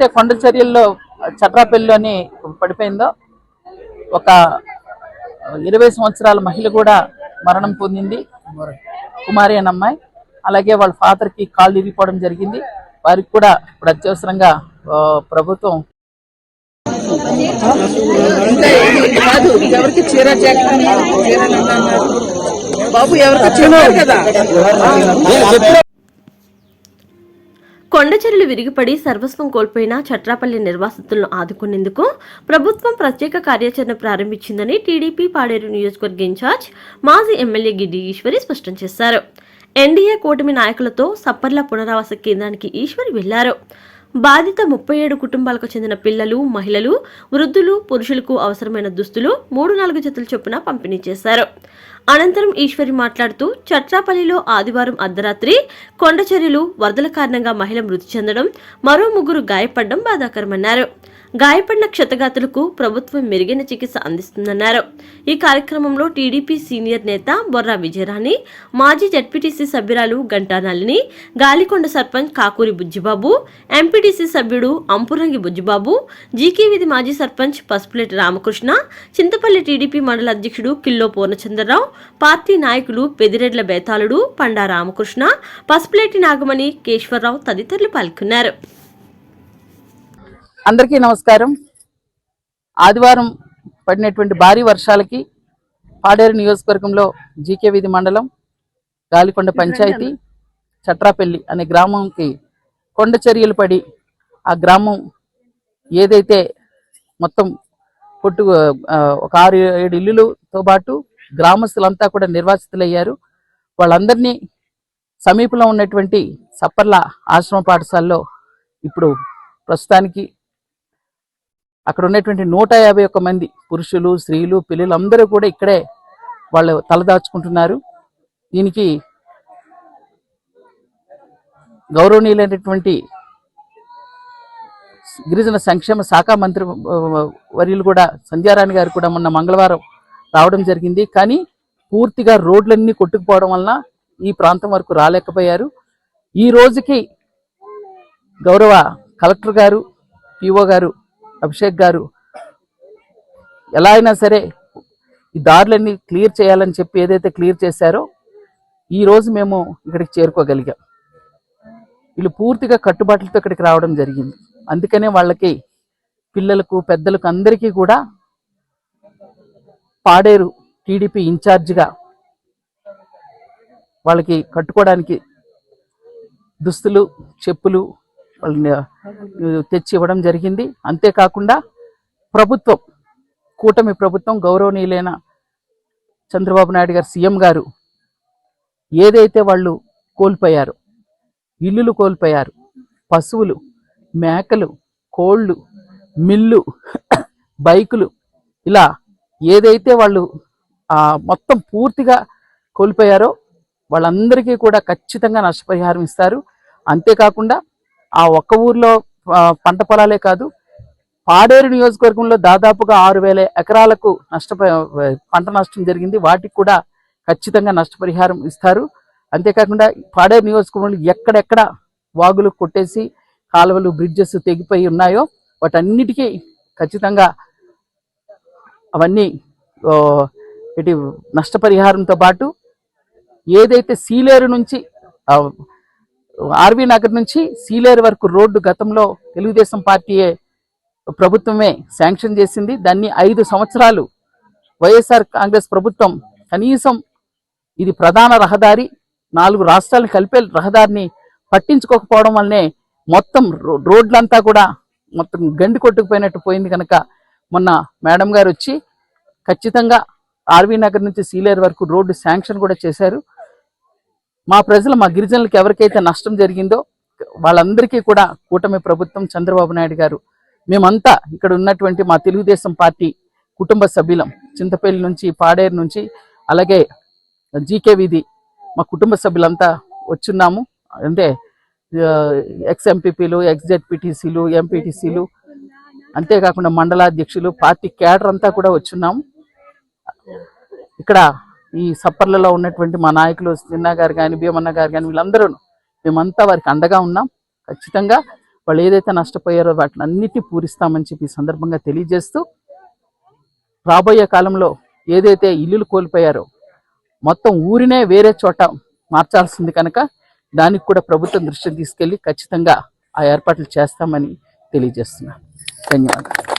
ఏదైతే కొండ చర్యల్లో చట్రాపల్లిలోని పడిపోయిందో ఒక ఇరవై సంవత్సరాల మహిళ కూడా మరణం పొందింది. కుమారి అనే అమ్మాయి. అలాగే వాళ్ళ ఫాదర్కి కాళ్ళు ఇరిగిపోవడం జరిగింది. వారికి కూడా ఇప్పుడు అత్యవసరంగా ప్రభుత్వం కాదు ఎవరికి చీర బాబు ఎవరికి చీర కదా కొండచెరులు విరిగిపడి సర్వస్వం కోల్పోయిన చట్రాపల్లి నిర్వాసితులను ఆదుకునేందుకు ప్రభుత్వం ప్రత్యేక కార్యాచరణ ప్రారంభించిందని టీడీపీ పాడేరు నియోజకవర్గ ఇన్ఛార్జ్ మాజీ ఎమ్మెల్యే గిడ్డి ఈశ్వరి స్పష్టం చేశారు. ఎన్డీఏ కూటమి నాయకులతో సప్పర్ల పునరావాస కేంద్రానికి ఈశ్వరి వెళ్ళారు. బాధిత ముప్పై ఏడు కుటుంబాలకు చెందిన పిల్లలు మహిళలు వృద్ధులు పురుషులకు అవసరమైన దుస్తులు మూడు నాలుగు జతల చొప్పున పంపిణీ చేశారు. అనంతరం ఈశ్వరి మాట్లాడుతూ చట్రాపల్లిలో ఆదివారం అర్ధరాత్రి కొండచర్యలు వరదల కారణంగా మహిళ మృతి చెందడం మరో ముగ్గురు గాయపడడం బాధాకరమన్నారు. గాయపడిన క్షతగాతులకు ప్రభుత్వం మెరుగైన చికిత్స అందిస్తుందన్నారు. ఈ కార్యక్రమంలో టీడీపీ సీనియర్ నేత బొర్రా విజయరాణి మాజీ జడ్పీటీసీ సభ్యురాలు గంటా గాలికొండ సర్పంచ్ కాకూరి బుజ్జిబాబు ఎంపీటీసీ సభ్యుడు అంపురంగి బుజ్జిబాబు జీకే విధి మాజీ సర్పంచ్ పసుపులేటి రామకృష్ణ చింతపల్లి టీడీపీ మండల అధ్యక్షుడు కిల్లో పూర్ణచంద్రరావు పార్టీ నాయకులు పెదిరెడ్ల బేతాళుడు పండా రామకృష్ణ పసుపులేటి నాగమణి కేశ్వరరావు తదితరులు పాల్గొన్నారు. అందరికీ నమస్కారం. ఆదివారం పడినటువంటి భారీ వర్షాలకి పాడేరు నియోజకవర్గంలో జీకే వీధి మండలం గాలికొండ పంచాయతీ చట్రాపల్లి అనే గ్రామంకి కొండ చర్యలు పడి ఆ గ్రామం ఏదైతే మొత్తం కొట్టు ఒక ఆరు ఏడు ఇల్లులతో పాటు గ్రామస్తులంతా కూడా నిర్వాసితులయ్యారు. వాళ్ళందరినీ సమీపంలో ఉన్నటువంటి సప్పర్ల ఆశ్రమ పాఠశాలలో ఇప్పుడు ప్రస్తుతానికి అక్కడ ఉన్నటువంటి నూట యాభై ఒక్క మంది పురుషులు స్త్రీలు పిల్లలు అందరూ కూడా ఇక్కడే వాళ్ళు తలదాచుకుంటున్నారు. దీనికి గౌరవనీయులైనటువంటి గిరిజన సంక్షేమ శాఖ మంత్రి వర్యులు కూడా సంధ్యారాణి గారు కూడా మొన్న మంగళవారం రావడం జరిగింది. కానీ పూర్తిగా రోడ్లన్నీ కొట్టుకుపోవడం వలన ఈ ప్రాంతం వరకు రాలేకపోయారు. ఈ రోజుకి గౌరవ కలెక్టర్ గారు పిఓ గారు అభిషేక్ గారు ఎలా అయినా సరే ఈ దారులన్నీ క్లియర్ చేయాలని చెప్పి ఏదైతే క్లియర్ చేశారో ఈ రోజు మేము ఇక్కడికి చేరుకోగలిగాం. వీళ్ళు పూర్తిగా కట్టుబాట్లతో ఇక్కడికి రావడం జరిగింది. అందుకనే వాళ్ళకి పిల్లలకు పెద్దలకు అందరికీ కూడా పాడేరు టీడీపీ ఇన్ఛార్జిగా వాళ్ళకి కట్టుకోవడానికి దుస్తులు చెప్పులు తెచ్చి ఇవ్వడం జరిగింది. అంతేకాకుండా ప్రభుత్వం కూటమి ప్రభుత్వం గౌరవనీయులైన చంద్రబాబు నాయుడు గారు సీఎం గారు ఏదైతే వాళ్ళు కోల్పోయారో ఇల్లులు కోల్పోయారు పశువులు మేకలు కోళ్ళు మిల్లు బైకులు ఇలా ఏదైతే వాళ్ళు మొత్తం పూర్తిగా కోల్పోయారో వాళ్ళందరికీ కూడా ఖచ్చితంగా నష్టపరిహారం ఇస్తారు. అంతేకాకుండా ఆ ఒక్క ఊర్లో పంట పొలాలే కాదు పాడేరు నియోజకవర్గంలో దాదాపుగా ఆరు వేల ఎకరాలకు నష్ట పంట నష్టం జరిగింది. వాటికి కూడా ఖచ్చితంగా నష్టపరిహారం ఇస్తారు. అంతేకాకుండా పాడేరు నియోజకవర్గంలో ఎక్కడెక్కడ వాగులు కొట్టేసి కాలువలు బ్రిడ్జెస్ తెగిపోయి ఉన్నాయో వాటన్నిటికీ ఖచ్చితంగా అవన్నీ ఇటు నష్టపరిహారంతో పాటు ఏదైతే సీలేరు నుంచి ఆర్వీ నగర్ నుంచి సీలేరు వరకు రోడ్డు గతంలో తెలుగుదేశం పార్టీయే ప్రభుత్వమే శాంక్షన్ చేసింది. దాన్ని ఐదు సంవత్సరాలు వైఎస్ఆర్ కాంగ్రెస్ ప్రభుత్వం కనీసం ఇది ప్రధాన రహదారి నాలుగు రాష్ట్రాలను కలిపే రహదారిని పట్టించుకోకపోవడం వల్లనే మొత్తం రో- రోడ్లంతా కూడా మొత్తం గండి కొట్టుకుపోయినట్టు పోయింది కనుక మొన్న మేడం గారు వచ్చి ఖచ్చితంగా ఆర్వీ నగర్ నుంచి సీలేరు వరకు రోడ్డు శాంక్షన్ కూడా చేశారు. మా ప్రజలు మా గిరిజనులకు ఎవరికైతే నష్టం జరిగిందో వాళ్ళందరికీ కూడా కూటమి ప్రభుత్వం చంద్రబాబు నాయుడు గారు మేమంతా ఇక్కడ ఉన్నటువంటి మా తెలుగుదేశం పార్టీ కుటుంబ సభ్యులం చింతపల్లి నుంచి పాడేరు నుంచి అలాగే జీకే వీధి మా కుటుంబ సభ్యులంతా వచ్చున్నాము. అంటే ఎక్స్ ఎంపీపీలు ఎక్స్ జెడ్పీటీసీలు ఎంపీటీసీలు అంతేకాకుండా మండలాధ్యక్షులు పార్టీ కేడర్ అంతా కూడా వచ్చున్నాము. ఇక్కడ ఈ సప్పర్లలో ఉన్నటువంటి మా నాయకులు సిన్నా గారు కానీ భీమన్న గారు కానీ వీళ్ళందరూ మేమంతా వారికి అండగా ఉన్నాం. ఖచ్చితంగా వాళ్ళు ఏదైతే నష్టపోయారో వాటిని అన్నిటినీ పూరిస్తామని చెప్పి ఈ సందర్భంగా తెలియజేస్తూ రాబోయే కాలంలో ఏదైతే ఇల్లులు కోల్పోయారో మొత్తం ఊరినే వేరే చోట మార్చాల్సింది కనుక దానికి కూడా ప్రభుత్వం దృష్టిని తీసుకెళ్ళి ఖచ్చితంగా ఆ ఏర్పాట్లు చేస్తామని తెలియజేస్తున్నాను ధన్యవాదాలు.